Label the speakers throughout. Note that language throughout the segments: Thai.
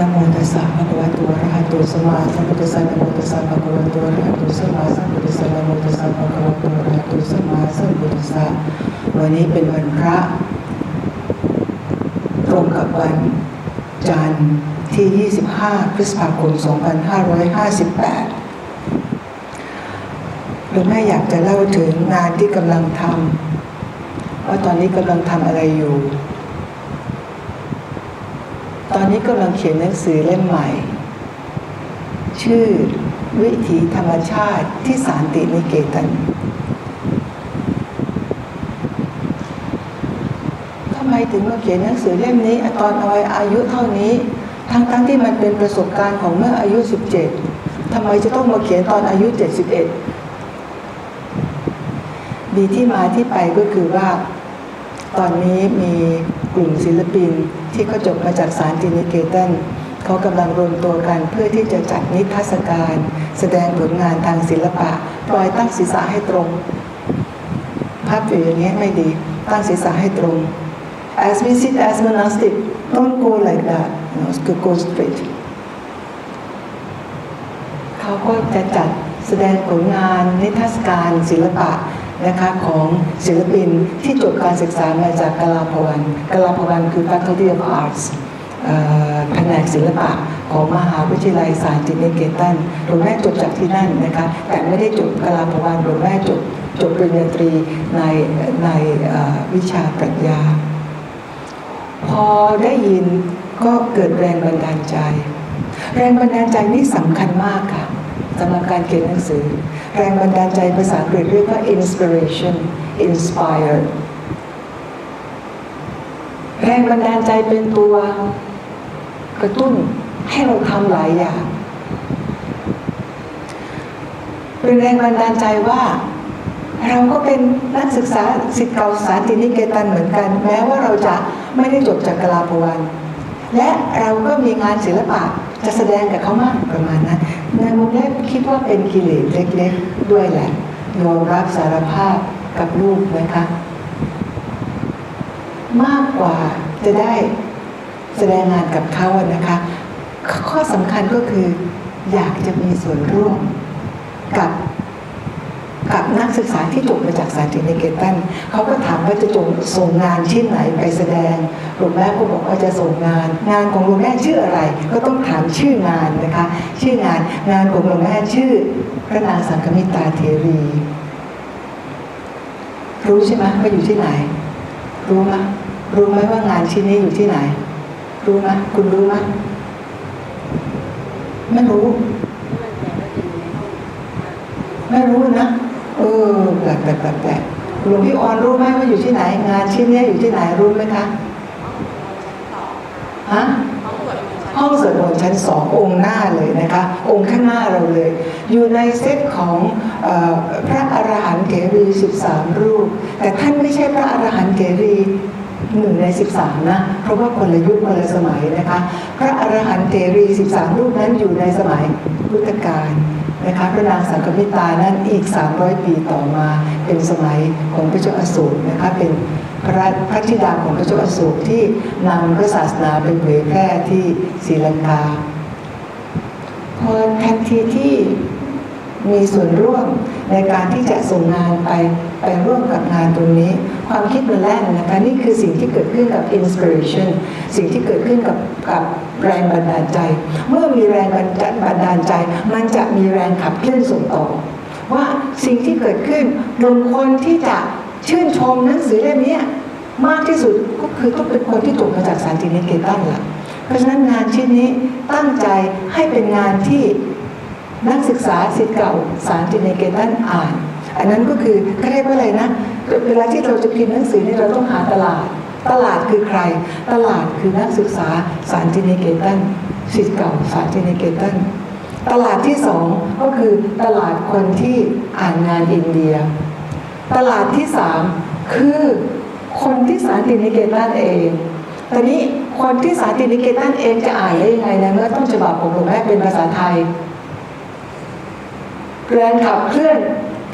Speaker 1: นะโมตัสสะภะคะวะโตอะระหะโตสัมมาสัมพุทธัสสะนะโมตัสสะภะคะวะโตอะระหะโตสัมมาสัมพุทธัสสะนะโมตัสสะภะคะวะโตอะระหะโตสัมมาสัมพุทธัสสะวันนี้เป็นวันพระ ตรงกับวันจันทร์ที่ 25 พฤษภาคม 2558หลวงแม่อยากจะเล่าถึงงานที่กำลังทำว่าตอนนี้กำลังทำอะไรอยู่ ตอนนี้กำลังเขียนหนังสือเล่มใหม่ ชื่อวิถีธรรมชาติที่สารตินิเกตันทำไมถึงมาเขียนหนังสือเล่มนี้ตอนอาอายุเท่านี้ ทั้งทั้งที่มันเป็นประสบการณ์ของเมื่ออายุ 17ทำไมจะต้องมาเขียนตอนอายุ 71 มีที่มาที่ไปก็คือว่า ตอนนี้มี ลุ่มศิลปิน ที่เขาจบมาจากสารตินิเกตันเขากำลังรวมตัวกันเพื่อที่จะจัดนิทรรศการ แสดงผลงานทางศิลปะปล่อยตั้งศีรษะให้ตรงภาพอยู่อย่างนี้ไม่ดี ตั้งศีรษะให้ตรง as we sit as monastic don't go like that you know, go straight เขาก็จะจัดแสดงผลงานนิทรรศการศิลปะ นะคะของศิลปินที่จบการศึกษามาจากกลาภวันกลาภวันคือ Faculty of Arts แผนกศิลปะของมหาวิทยาลัยสารตินิเกตันหลวงแม่จบจากที่นั่นนะคะ แต่ไม่ได้จบกลาภวันหลวงแม่จบจบปริญญาตรีในในวิชาปรัชญา พอได้ยินก็เกิดแรงบันดาลใจ แรงบันดาลใจนี่สำคัญมากค่ะสำหรับการเขียนหนังสือ แรงบันดาลใจภาษาอังกฤษเรียกว่า inspiration inspire แรงบันดาลใจเป็นตัวกระตุ้นให้เราทำหลายอย่าง เป็นแรงบันดาลใจว่า เราก็เป็นนักศึกษาสิทธิ์เก่าสาตินิเกตันเหมือนกัน แม้ว่าเราจะไม่ได้จบจากกลาภวัน และเราก็มีงานศิลปะจะแสดงกับเขามากประมาณนั้น ในมุมแรกคิดว่าเป็นกิเลสเล็กๆด้วยแหละยอมรับสารภาพกับลูกนะคะ มากกว่าจะได้แสดงงานกับเขาอะนะคะ ข้อสำคัญก็คืออยากจะมีส่วนร่วมกับ กับนักศึกษาที่จบมาจากสาธินิเกตันเขาก็ถามว่าจะจงส่งงานชิ้นไหนไปแสดงหลวงแม่ก็บอกว่าจะส่งงาน งานของหลวงแม่ชื่ออะไร ก็ต้องถามชื่องานนะคะ ชื่องานงานของหลวงแม่ชื่อพระนางสังคมิตาเทรี รู้ใช่ไหมว่าอยู่ที่ไหน รู้ไหมรู้ไหมว่างานชิ้นนี้อยู่ที่ไหน รู้ไหมคุณรู้ไหมไม่รู้ ไม่รู้นะ เออแปลกแปลกแปลกหลวงพี่ออนรู้ไหมว่าอยู่ที่ไหน งานชิ้นนี้อยู่ที่ไหนรู้ไหมคะฮะห้องสวดมนต์ชั้นสององค์หน้าเลยนะคะ องค์ข้างหน้าเราเลย อยู่ในเซตของออพระอรหันต์เถรี13 รูป แต่ท่านไม่ใช่พระอรหันต์เถรีหนึ่งใน 13 นะ เพราะว่าคนละยุคคนละสมัยนะคะ พระอรหันต์เถรี 13 รูปนั้นอยู่ในสมัยพุทธกาล นะคะพระนางสังคมิตานั้นอีก 300 ปีต่อมา เป็นสมัยของพระเจ้าอโศกนะคะเป็นพระพระธิดาของพระเจ้าอโศกที่นำพระศาสนาไปเผยแพร่ที่ศรีลังกาพอทันทีที่มีส่วนร่วมในการที่จะส่งงานไปไปร่วมกับงานตรงนี้ ความคิดมันแล่นนะคะนี่คือสิ่งที่เกิดขึ้นกับ inspiration สิ่งที่เกิดขึ้นกับกับแรงบันดาลใจ เมื่อมีแรงบันดาลใจ มันจะมีแรงขับเคลื่อนส่งต่อ ว่าสิ่งที่เกิดขึ้นกลุ่มคนที่จะชื่นชมหนังสือเล่มนี้มากที่สุดก็คือต้องเป็นคนที่จบมาจากสารตินเกตันล่ะเพราะฉะนั้นงานชิ้นนี้ตั้งใจให้เป็นงานที่นักศึกษาสิทธิ์เก่าสารตินเกตันอ่าน อันนั้นก็คือเขาเรียกว่าอะไรนะ เวลาที่เราจะพิมพ์หนังสือเนี่ยเราต้องหาตลาด ตลาดคือใคร ตลาดคือนักศึกษาสารตินิเกตันสิทธิ์เก่าสารตินิเกตันตลาดที่สองก็คือตลาดคนที่อ่านงานอินเดีย ตลาดที่สามคือคนที่สารตินิเกตันเอง ตอนนี้คนที่สารตินิเกตันเองจะอ่านได้ยังไงในเมื่อต้องฉบับของหลวงแม่เป็นภาษาไทยแรงขับเคลื่อน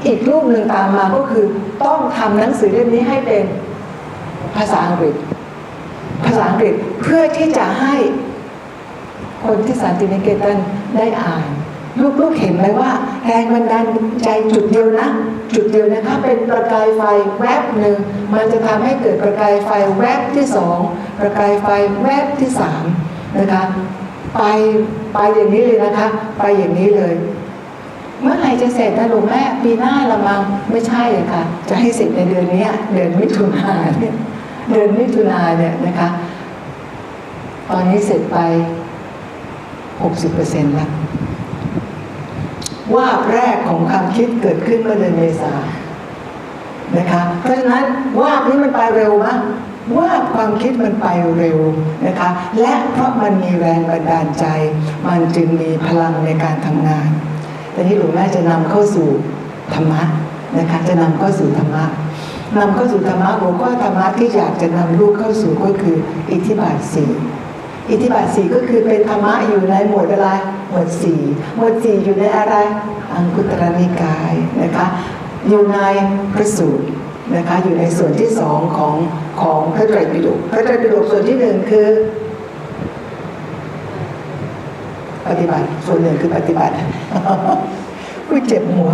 Speaker 1: อีกรูปหนึ่งตามมาก็คือต้องทำหนังสือเล่มนี้ให้เป็นภาษาอังกฤษ ภาษาอังกฤษเพื่อที่จะให้คนที่สันตินิเกตันได้อ่าน ลูกๆเห็นไหมว่า แรงบันดาลใจจุดเดียวนะ จุดเดียวนะคะเป็นประกายไฟแวบหนึ่งมันจะทำให้เกิดประกายไฟแวบที่สองประกายไฟแวบที่สามนะคะไปไปอย่างนี้เลยนะคะ ไปอย่างนี้เลย เมื่อไหร่จะเสร็จนะลูกแม่ปีหน้าละมังไม่ใช่อะค่ะ จะให้เสร็จในเดือนนี้เดือนมิถุนาเนี่ยเดือนมิถุนาเนี่ยนะคะ ตอนนี้เสร็จไป60%แล้วว่าแรกของความคิดเกิดขึ้นเมื่อเดือนเมษานะคะ เพราะฉะนั้นว่านี้มันไปเร็วมากว่าความคิดมันไปเร็วนะคะ และเพราะมันมีแรงบันดาลใจ มันจึงมีพลังในการทำงาน แต่ที่หลวงแม่จะนำเข้าสู่ธรรมะนะคะจะนำเข้าสู่ธรรมะนำเข้าสู่ธรรมะหัวข้อธรรมะที่อยากจะนำลูกเข้าสู่ก็คือ อิทธิบาทสี่อิทธิบาทสี่ก็คือเป็นธรรมะอยู่ในหมวดอะไรหมวดสี่หมวดสี่อยู่ในอะไร อังคุตรนิกายนะคะอยู่ในพระสูตรนะคะอยู่ในส่วนที่สองของของพระไตรปิฎกพระไตรปิฎกส่วนที่หนึ่งคือ ปฏิบัติ ส่วนหนึ่งคือปฏิบัติอุ้ยเจ็บหัว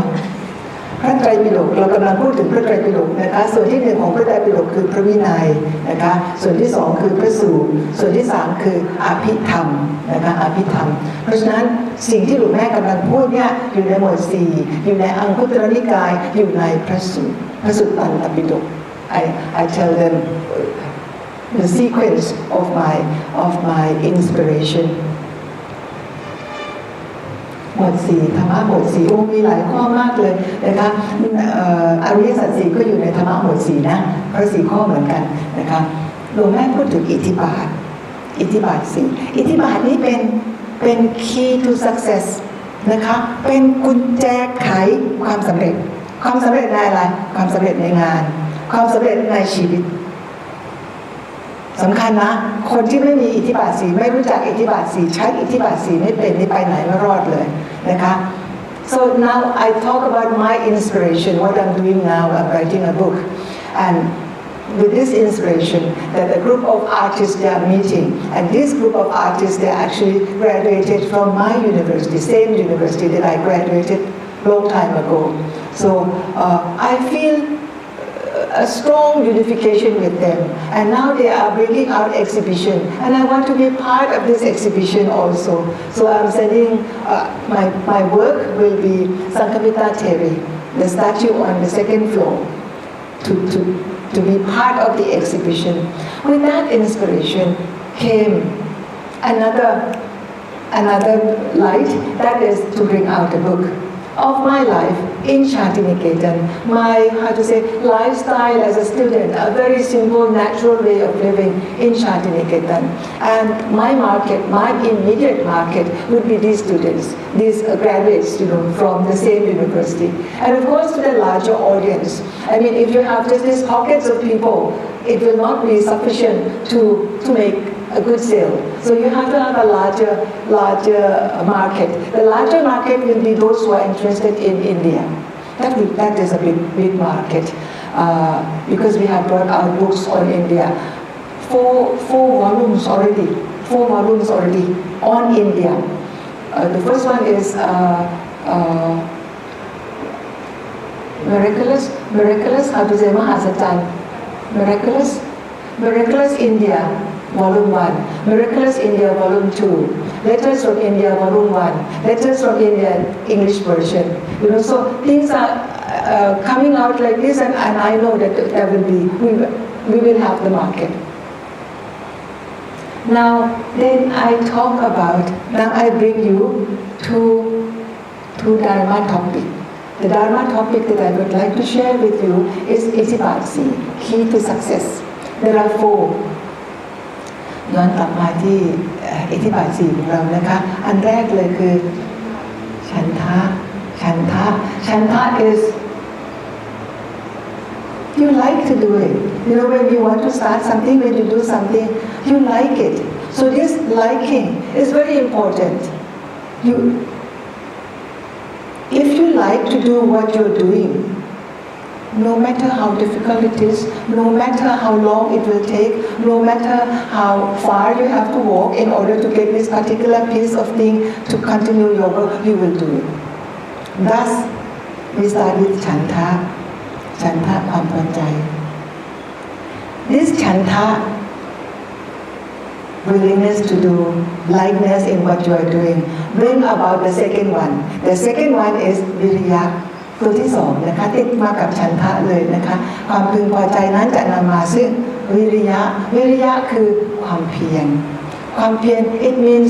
Speaker 1: พระไตรปิฎกเรากำลังพูดถึงพระไตรปิฎกนะคะส่วนที่หนึ่งของพระไตรปิฎกคือพระวินัยนะคะส่วนที่สองคือพระสูตรส่วนที่สามคืออภิธรรมนะคะอภิธรรม เพราะฉะนั้นสิ่งที่หลวงแม่กำลังพูดเนี่ยอยู่ในหมวดสี่อยู่ในอังคุตรนิกายอยู่ในพระสูตรพระสูตรตันตปิฎก I I tell them the sequence of my of my inspiration มวดสี่ธรรมะหมวดสี่โอ้มีหลายข้อมากเลยนะคะอริยสัจสี่ก็อยู่ในธรรมะหมวดสี่นะเพราะสี่ข้อเหมือนกันนะคะหลวงแม่พูดถึงอิทธิบาท อิทธิบาทสี่อิทธิบาทนี้เป็นเป็น key to success นะคะเป็นกุญแจไขความสำเร็จ ความสำเร็จในอะไรความสำเร็จในงาน ความสำเร็จในชีวิตสำคัญนะ คนที่ไม่มีอิทธิบาทสีไม่รู้จักอิทธิบาทสีใช้อิทธิบาทสีไม่เป็นนี่ไปไหนไม่รอดเลย นะคะ so now I talk about my inspiration what I'm doing now I'm writing a book and with this inspiration that a group of artists they are meeting and this group of artists they actually graduated from my university same university that I graduated long time ago so uh, I feel a strong unification with them. And now they are bringing out exhibition. And I want to be part of this exhibition also. So I'm sending, uh, my, my work will be Sankamita Terry, the statue on the second floor, to, to, to be part of the exhibition. With that inspiration came another, another light, that is to bring out a book of my life in Shantiniketan, my, how to say, lifestyle as a student, a very simple, natural way of living in Shantiniketan. And my market, my immediate market would be these students, these graduates, you know, from the same university. And of course, to the larger audience. I mean, if you have just these pockets of people, it will not be sufficient to, to make a good sale. So you have to have a larger, larger market. The larger market will be those who are interested in India. That, that is a big, big market uh, because we have brought out books on India. Four, four volumes already, four volumes already on India. Uh, the first one is uh, uh, miraculous, miraculous, to say, Mahasatan. Miraculous, miraculous India, volume 1. Miraculous India, volume 2. Letters from India, volume 1. Letters from India, English version. You know, so things are uh, coming out like this, and, and I know that there will be, we, will- we will have the market. Now, then I talk about, now I bring you to, to Dharma topic. The Dharma topic that I would like to share with you is Itibasi, key to success. There are four. ย้อนกลับมาที่เอ่ออิทธิบาทสี่ของเรานะคะ อันแรกเลยคือ ฉันทะ ฉันทะ ฉันทะ is you like to do it. You know, when you want to start something, when you do something, you like it. So this liking is very important. You, if you like to do what you're doing, no matter how difficult it is, no matter how long it will take, no matter how far you have to walk in order to get this particular piece of thing to continue your work, you will do it. Thus, we start with chanta, chanta kwam This chanta, willingness to do, lightness in what you are doing, bring about the second one. The second one is virya, ตัวที่สองนะคะติดมากับฉันทะเลยนะคะ ความพึงพอใจนั้นจะนำมาซึ่งวิริยะวิริยะคือความเพียรความเพียร it means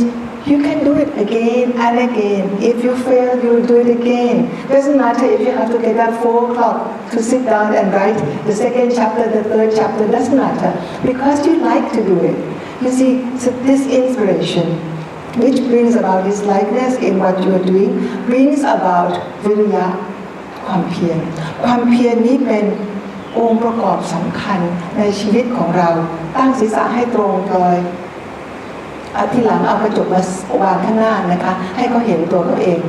Speaker 1: you can do it again and again if you fail you do it again doesn't matter if you have to get up 4 o'clock to sit down and write the second chapter the third chapter doesn't matter because you like to do it you see so this inspiration which brings about this likeness in what you are doing brings about viriya ความเพียร ความเพียรนี้เป็นองค์ประกอบสำคัญในชีวิตของเรา ตั้งศีรษะให้ตรงปลอยเอาที่หลังเอากระจกมาวางข้างหน้านะคะ ให้เขาเห็นตัวเขาเอง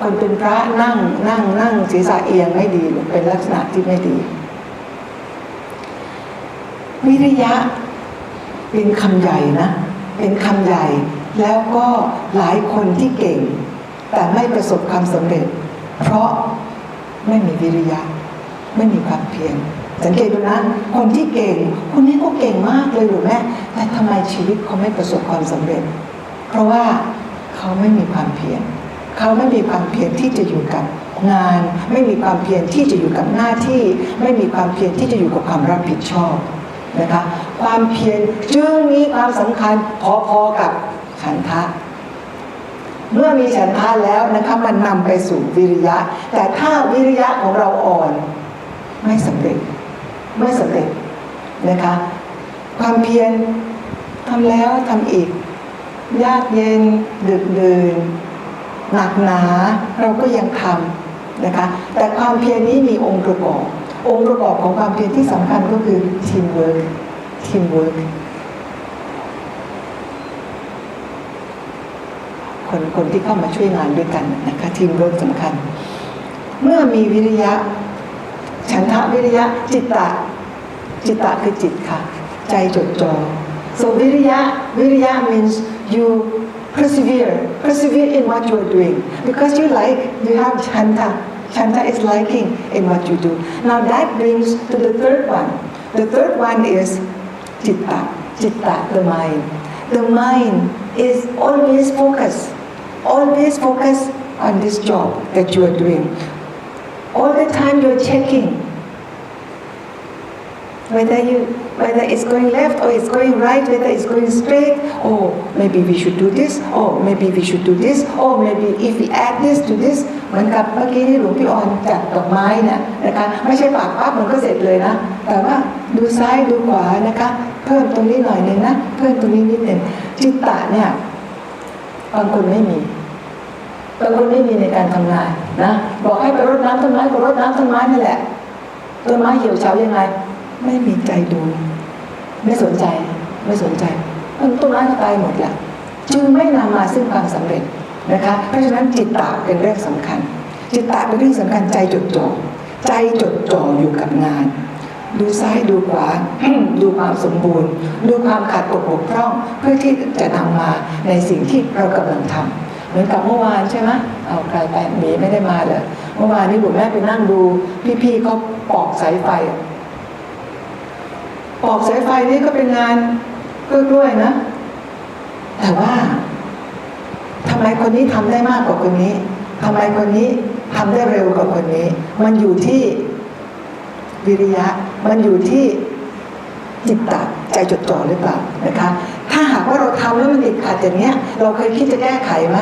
Speaker 1: คนเป็นพระนั่งนั่งนั่งศีรษะเอียงไม่ดีเป็นลักษณะที่ไม่ดี วิริยะเป็นคำใหญ่นะ เป็นคำใหญ่ แล้วก็หลายคนที่เก่ง แต่ไม่ประสบความสำเร็จ เพราะ ไม่มีวิริยะ ไม่มีความเพียรสังเกตดูนะ คนที่เก่ง คนนี้ก็เก่งมากเลยหรือแม่แต่ทำไมชีวิตเขาไม่ประสบความสำเร็จ เพราะว่าเขาไม่มีความเพียรเขาไม่มีความเพียรที่จะอยู่กับงาน ไม่มีความเพียรที่จะอยู่กับหน้าที่ ไม่มีความเพียรที่จะอยู่กับความรับผิดชอบนะคะความเพียรจึงมีความสำคัญพอๆกับฉันทะ เมื่อมีฉันทะแล้วนะคะมันนำไปสู่วิริยะ แต่ถ้าวิริยะของเราอ่อน ไม่สำเร็จไม่สำเร็จนะคะ ความเพียรทำแล้วทำอีก ยากเย็นดึกดื่นหนักหนาเราก็ยังทำนะคะแต่ความเพียรนี้มีองค์ประกอบ องค์ประกอบของความเพียรที่สำคัญก็คือทีมเวิร์กทีมเวิร์ก คนคนที่เข้ามาช่วยงานด้วยกันนะคะทีมเวิร์กสำคัญ เมื่อมีวิริยะ ฉันทะวิริยะ จิตตะ จิตตะคือจิตค่ะ ใจจดจ่อ so วิริยะวิริยะ means you persevere persevere in what you are doing because you like you have chanta chanta is liking in what you do now that brings to the third one the third one is citta citta the mind the mind is always focused always focus on this job that you are doing all the time you're checking whether you whether it's going left or it's going right, whether it's going straight, oh maybe we should do this, oh maybe we should do this, oh maybe if we add this to this เหมือนกับเมื่อกี้ที่หลวงพี่ออนจัดดอกไม้นะนะคะไม่ใช่ปากปั๊บมันก็เสร็จเลยนะ แต่ว่าดูซ้ายดูขวานะคะ เพิ่มตรงนี้หน่อยหนึงนะ เพิ่มตรงนี้นิดหนึ่งจิตตะเนี่ย บางคนไม่มีบางคนไม่มีในการทำงานนะบอกให้ไปรดน้ำต้นไม้ก็รดน้ำต้นไม้นั่แหละต้นไม้เหี่ยวเฉายังไง ไม่มีใจดู ไม่สนใจ ไม่สนใจมันต้นไม้ก็ตายหมดแหละจึงไม่นำมาซึ่งความสำเร็จนะคะ เพราะฉะนั้นจิตตะเป็นเรื่องสำคัญ จิตตะเป็นเรื่องสำคัญใจจดจ่อใจจดจ่ออยู่กับงาน ดูซ้ายดูขวา ดูความสมบูรณ์ ดูความขาดตกบกพร่อง เพื่อที่จะนำมาในสิ่งที่เรากำลังทำเหมือนกับเมื่อวานใช่ไหมเอาใครไปหมีไม่ได้มาเลยเมื่อวานนี้บุ๋มแม่ไปนั่งดูพี่ๆเขาปอกสายไฟ ปอกสายไฟนี่ก็เป็นงานกล้วยๆนะ แต่ว่าทำไมคนนี้ทำได้มากกว่าคนนี้ทำไมคนนี้ทำได้เร็วกว่าคนนี้ มันอยู่ที่วิริยะ มันอยู่ที่จิตตะใจจดจ่อหรือเปล่านะคะ ถ้าหากว่าเราทำแล้วมันติดขัดอย่างเนี้ย เราเคยคิดจะแก้ไขไหม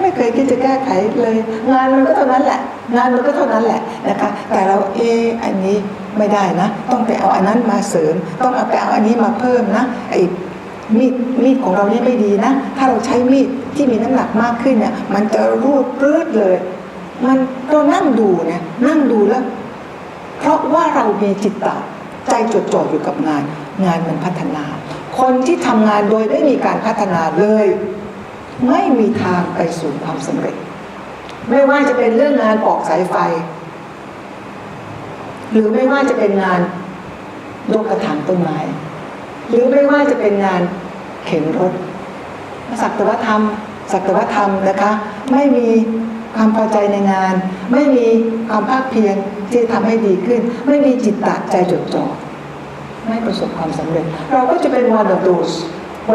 Speaker 1: ไม่เคยคิดจะแก้ไขเลย งานมันก็เท่านั้นแหละ งานมันก็เท่านั้นแหละนะคะ แต่เราเอออันนี้ไม่ได้นะ ต้องไปเอาอันนั้นมาเสริม ต้องเอาไปเอาอันนี้มาเพิ่มนะไอ้มีดมีดของเรานี่ไม่ดีนะ ถ้าเราใช้มีดที่มีน้ำหนักมากขึ้นเนี่ย มันจะรูดปลื้ดเลย มันเรานั่งดูเนี่ยนั่งดูแล้ว เพราะว่าเรามีจิตตะใจจดจ่ออยู่กับงาน งานมันพัฒนา คนที่ทำงานโดยไม่มีการพัฒนาเลย ไม่มีทางไปสู่ความสำเร็จ ไม่ว่าจะเป็นเรื่องงานปอกสายไฟ หรือไม่ว่าจะเป็นงานยกกระถางต้นไม้ หรือไม่ว่าจะเป็นงานเข็นรถสักแต่ว่าทำสักแต่ว่าทำนะคะ ไม่มี ความพอใจในงาน ไม่มีความภาคเพียรที่จะทำให้ดีขึ้น ไม่มีจิตตะใจจดจ่อไม่ประสบความสำเร็จ เราก็จะเป็น one of those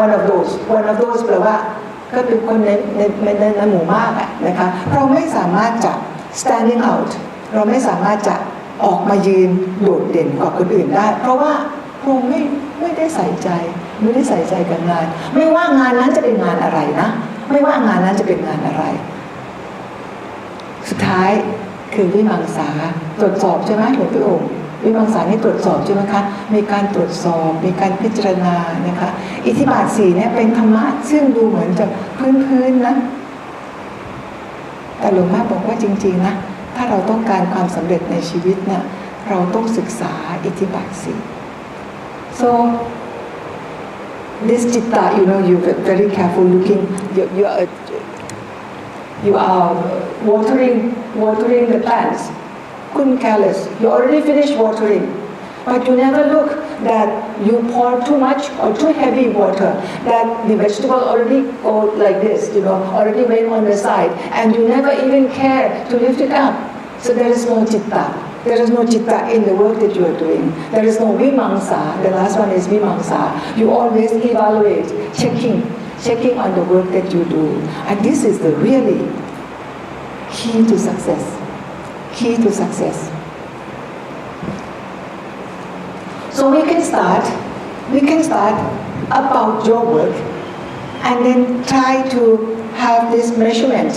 Speaker 1: one of those one of those แปลว่าก็เป็นคนในในในในในหมู่มากอะนะคะเราไม่สามารถจะ standing out เราไม่สามารถจะออกมายืนโดดเด่นกว่าคนอื่นได้ เพราะว่าเราไม่ไม่ได้ใส่ใจ ไม่ได้ใส่ใจกับงาน ไม่ว่างานนั้นจะเป็นงานอะไรนะ ไม่ว่างานนั้นจะเป็นงานอะไร ท้ายคือวิมังสาตรวจสอบใช่ไหมหลวงพี่โองค์วิมังสานี่ตรวจสอบใช่ไหมคะมีการตรวจสอบมีการพิจารณานะคะ อิทธิบาทสี่เนี่ยเป็นธรรมะซึ่งดูเหมือนจะพื้นๆนะแต่หลวงแม่บอกว่าจริงๆนะถ้าเราต้องการความสำเร็จในชีวิตเนี่ยเราต้องศึกษาอิทธิบาทสี่ so this citta you know you very careful looking you you are you are watering watering the plants couldn't careless you already finished watering but you never look that you pour too much or too heavy water that the vegetable already go like this you know already went on the side and you never even care to lift it up so there is no chitta there is no chitta in the work that you are doing. There is no vimangsa. The last one is vimangsa. You always evaluate, checking, checking on the work that you do. And this is the really key to success. Key to success. So we can start, we can start about your work and then try to have this measurement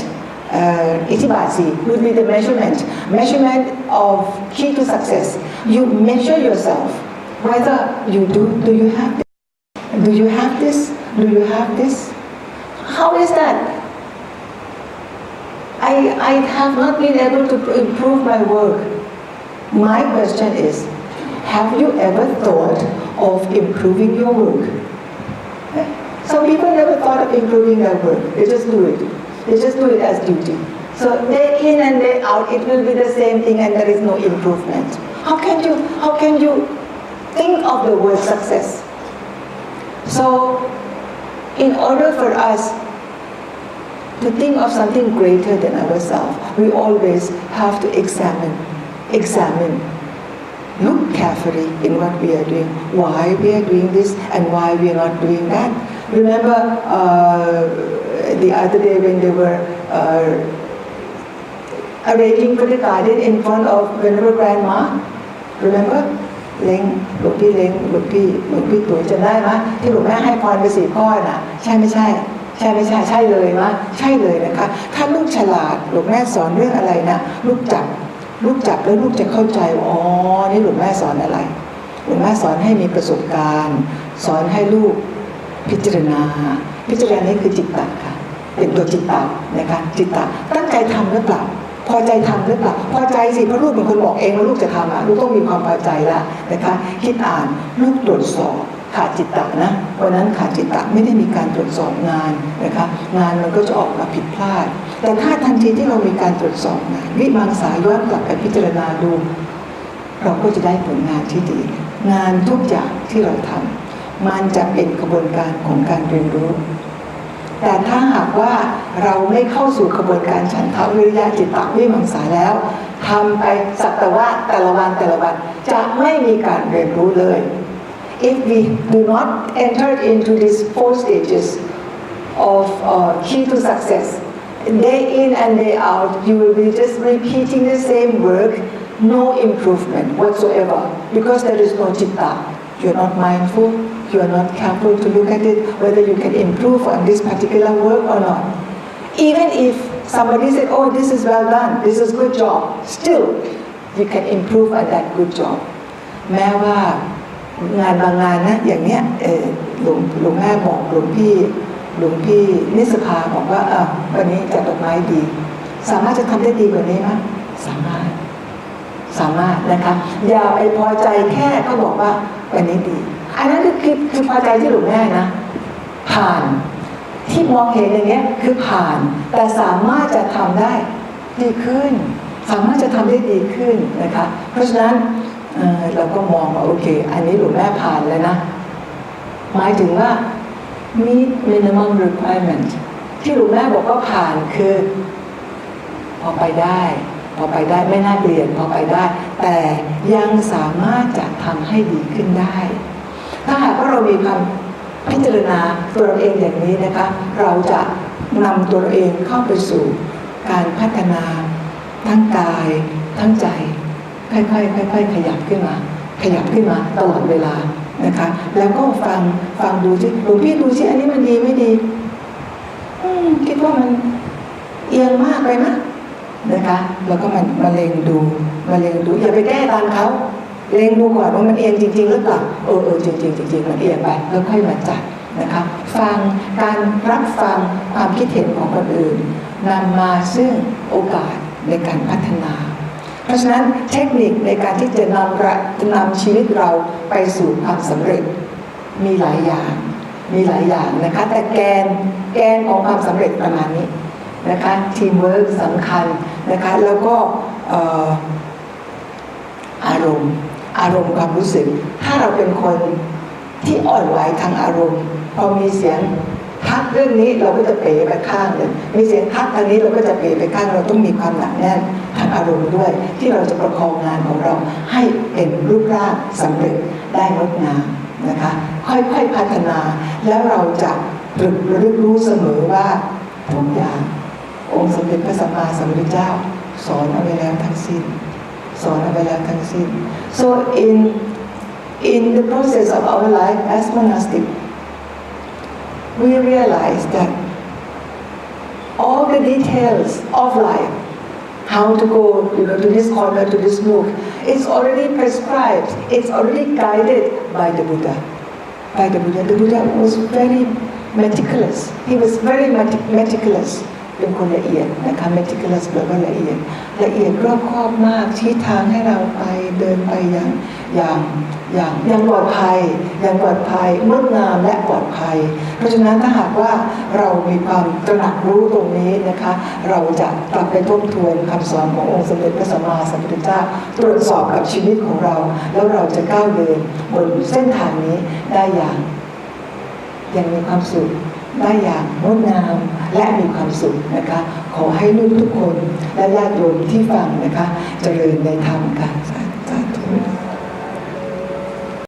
Speaker 1: uh, itibasi would be the measurement, measurement of key to success. You measure yourself whether you do, do you have this? Do you have this? Do you have this? How is that? I, I have not been able to improve my work. My question is, have you ever thought of improving your work? Eh? Some people never thought of improving their work. They just do it. They just do it as duty. So day in and day out, it will be the same thing, and there is no improvement. How can you? How can you think of the word success? So, in order for us to think of something greater than ourselves, we always have to examine, examine, look carefully in what we are doing, why we are doing this, and why we are not doing that. Remember uh, the other day when they were uh, arranging for the garden in front of Venerable Grandma? Remember? เล้งหลวงพี่เล้งหลวงพี่หลวงพี่ตุ๋ยจำได้ไหมที่หลวงแม่ให้พรไปสี่ข้อน่ะ ใช่ไม่ใช่ ใช่ไม่ใช่ใช่เลยมะใช่เลยนะคะ ถ้าลูกฉลาดหลวงแม่สอนเรื่องอะไรนะลูกจับลูกจับแล้วลูกจะเข้าใจอ๋อนี่หลวงแม่สอนอะไรหลวงแม่สอนให้มีประสบการณ์ สอนให้ลูกพิจารณา พิจารณานี่คือจิตตะค่ะเป็นตัวจิตตะนะคะจิตตะตั้งใจทำหรือเปล่า พอใจทำหรือเปล่าพอใจสิเพราะลูกเป็นคนบอกเองว่าลูกจะทำอะลูกต้องมีความพอใจละนะคะคิดอ่านลูกตรวจสอบขาดจิตตะนะวันนั้นขาดจิตตะไม่ได้มีการตรวจสอบงานนะคะงานมันก็จะออกมาผิดพลาด แต่ถ้าทันทีที่เรามีการตรวจสอบงานวิมังสาย้อนกลับไปพิจารณาดู เราก็จะได้ผลงานที่ดี งานทุกอย่างที่เราทำมันจะเป็นกระบวนการของการเรียนรู้ แต่ถ้าหากว่าเราไม่เข้าสู่กระบวนการฉันทะวิริยะจิตตวิมังสาแล้วทำไปสัตว่าแต่ละวันแต่ละวันจะไม่มีการเรียนรู้เลย if we do not enter into these four stages of uh, key to success day in and day out you will be just repeating the same work no improvement whatsoever because there is no citta you're not mindful you're not careful to look at it whether you can improve on this particular work or not. Even if somebody said, oh, this is well done, this is good job, still you can improve on that good job. แม้ว่างานบางงานนะอย่างเนี้ยหลวงหลวงแม่บอกหลวงพี่หลวงพี่นิสภาบอกว่าอะวันนี้จัดดอกไม้ดี สามารถจะทำได้ดีกว่านี้ไหมสามารถ สามารถนะคะอย่าไปพอใจแค่ก็บอกว่าวันนี้ดี อันนั้นคือคือคือพอใจที่หลวงแม่นะ ผ่านที่มองเห็นอย่างเงี้ยคือผ่าน แต่สามารถจะทำได้ดีขึ้น สามารถจะทำได้ดีขึ้นนะคะเพราะฉะนั้นเเราก็มองว่าโอเค อันนี้หลวงแม่ผ่านแล้วนะ หมายถึงว่า meet minimum requirement ที่หลวงแม่บอกว่าผ่านคือ พอไปได้ พอไปได้ไม่น่าเกลียดพอไปได้ แต่ยังสามารถจะทำให้ดีขึ้นได้ ถ้าหากว่าเรามีความพิจารณาตัวเราเองอย่างนี้นะคะ เราจะนำตัวเราเองเข้าไปสู่การพัฒนาทั้งกายทั้งใจ ค่อยๆค่อยๆขยับขึ้นมา ขยับขึ้นมาตลอดเวลานะคะ แล้วก็ฟังฟังดูสิหลวงพี่ดูสิอันนี้มันดีไม่ดีอืคิดว่ามันเอียงมากไปมั้ย นะคะแล้วก็มันมาเล็งดูมาเล็งดูอย่าไปแก้ตามเขาเล็งดูก่อนว่ามันเอียงจริง ๆ หรือเปล่าเออเออจริงๆจริงๆมันเอียงไปแล้วค่อยมาจัดนะคะฟังการรับฟังความคิดเห็นของคนอื่นนำมาซึ่งโอกาสในการพัฒนา เพราะฉะนั้นเทคนิคในการที่จะนำระนำชีวิตเราไปสู่ความสำเร็จ มีหลายอย่าง มีหลายอย่างนะคะแต่แกนแกนของความสำเร็จประมาณนี้ นะคะทีมเวิร์กสำคัญนะคะแล้วก็ออารมณ์ อารมณ์ความรู้สึก ถ้าเราเป็นคนที่อ่อนไหวทางอารมณ์ พอมีเสียงทักเรื่องนี้เราก็จะเป๋ไปข้างหนึ่งมีเสียงทักทางนี้เราก็จะเป๋ไปข้างเราต้องมีความหนักแน่นทางอารมณ์ด้วย ที่เราจะประคองงานของเราให้เป็นรูปร่างสำเร็จได้งดงามนะคะ ค่อยๆพัฒนาแล้วเราจะตรึกระลึกรู้เสมอว่าทุกอย่าง องค์สมเด็จพระสัมมาสัมพุทธเจ้า สอนเอาไว้แล้วทั้งสิ้น สอนเอาไว้แล้วทั้งสิ้น so in in the process of our life as monastic we realize that all the details of life how to go you know, to this corner, to this nook. It's already prescribed. It's already guided by the Buddha. By the Buddha. The Buddha was very meticulous. He was very meti- meticulous. เป็นคนละเอียดนะคะ meticulous แปลว่าละเอียด ละเอียดรอบคอบมาก ชี้ทางให้เราไปเดินไปอย่างอย่างอย่างอย่างปลอดภัยอย่างปลอดภัยงดงามและปลอดภัย เพราะฉะนั้นถ้าหากว่าเรามีความตระหนักรู้ตรงนี้นะคะ เราจะกลับไปทบทวนคำสอนขององค์สมเด็จพระสัมมาสัมพุทธเจ้าตรวจสอบกับชีวิตของเรา แล้วเราจะก้าวเดินบนเส้นทางนี้ได้อย่างย่างมีความสุข ได้อย่างงดงามและมีความสุขนะคะ ขอให้ลูกทุกคนและญาติโยมที่ฟังนะคะ เจริญในธรรมกัน